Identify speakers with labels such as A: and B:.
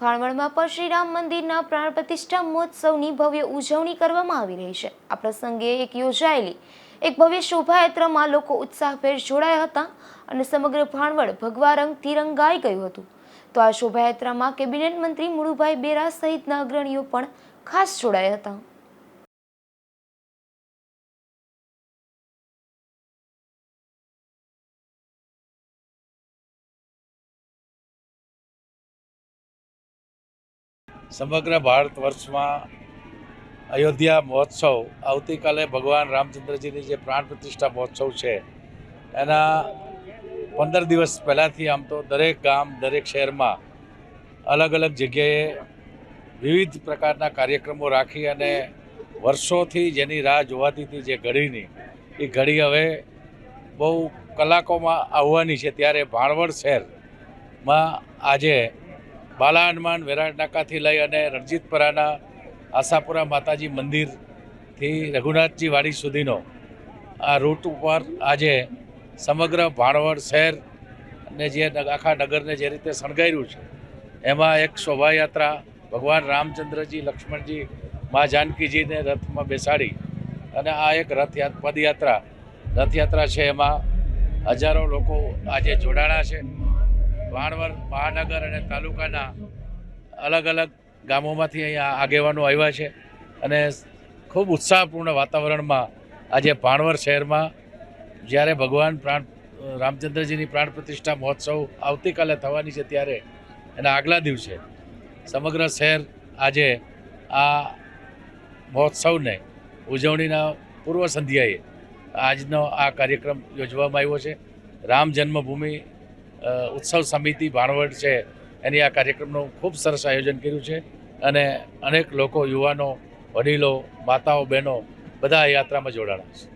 A: ભાણવડમાં પણ શ્રી રામ મંદિરના પ્રાણ પ્રતિષ્ઠા મહોત્સવની ભવ્ય ઉજવણી કરવામાં આવી રહી છે. આ પ્રસંગે એક યોજાયેલી, એક ભવ્ય શોભાયાત્રામાં લોકો ઉત્સાહભેર જોડાયા હતા અને સમગ્ર ભાણવડ ભગવા રંગથી રંગાઈ ગયું હતું. તો આ શોભાયાત્રામાં કેબિનેટ મંત્રી મુળુભાઈ બેરા સહિતના અગ્રણીઓ પણ ખાસ જોડાયા હતા.
B: સમગ્ર ભારત વર્ષમાં અયોધ્યા મહોત્સવ આવતીકાલે ભગવાન રામચંદ્રજીની જે પ્રાણ પ્રતિષ્ઠા મહોત્સવ છે, એના પંદર દિવસ પહેલાંથી આમ તો દરેક ગામ, દરેક શહેરમાં અલગ અલગ જગ્યાએ વિવિધ પ્રકારના કાર્યક્રમો રાખી અને વર્ષોથી જેની રાહ જોવાતી હતી જે ઘડીની, એ ઘડી હવે બહુ કલાકોમાં આવવાની છે. ત્યારે ભાણવડ શહેરમાં આજે બાલા હનુમાન વેરાટ નાકાથી લઈ અને રણજીતપરાના આશાપુરા માતાજી મંદિરથી રઘુનાથજી વાડી સુધીનો આ રૂટ ઉપર આજે સમગ્ર ભાણવડ શહેર અને જે આખા નગરને જે રીતે શણગાર્યું છે, એમાં એક શોભાયાત્રા ભગવાન રામચંદ્રજી, લક્ષ્મણજી, મા જાનકીજીને રથમાં બેસાડી અને આ એક રથયા, પદયાત્રા. રથયાત્રા છે એમાં હજારો લોકો આજે જોડાણા છે. ભાણવડ મહાનગર અને તાલુકાના અલગ અલગ ગામોમાંથી અહીંયા આગેવાનો આવ્યા છે અને ખૂબ ઉત્સાહપૂર્ણ વાતાવરણમાં આજે ભાણવર શહેરમાં જ્યારે ભગવાન પ્રાણ, રામચંદ્રજીની પ્રાણ પ્રતિષ્ઠા મહોત્સવ આવતીકાલે થવાની છે ત્યારે એના આગલા દિવસે સમગ્ર શહેર આજે આ મહોત્સવને ઉજવણીના પૂર્વ સંધ્યાએ આજનો આ કાર્યક્રમ યોજવામાં આવ્યો છે. રામ જન્મભૂમિ ઉત્સવ સમિતિ ભાણવડ છે, એની આ કાર્યક્રમનું ખૂબ સરસ આયોજન કર્યું છે. અને અનેક લોકો, યુવાનો, વડીલો, માતાઓ, બહેનો બધા યાત્રામાં જોડાણા છે.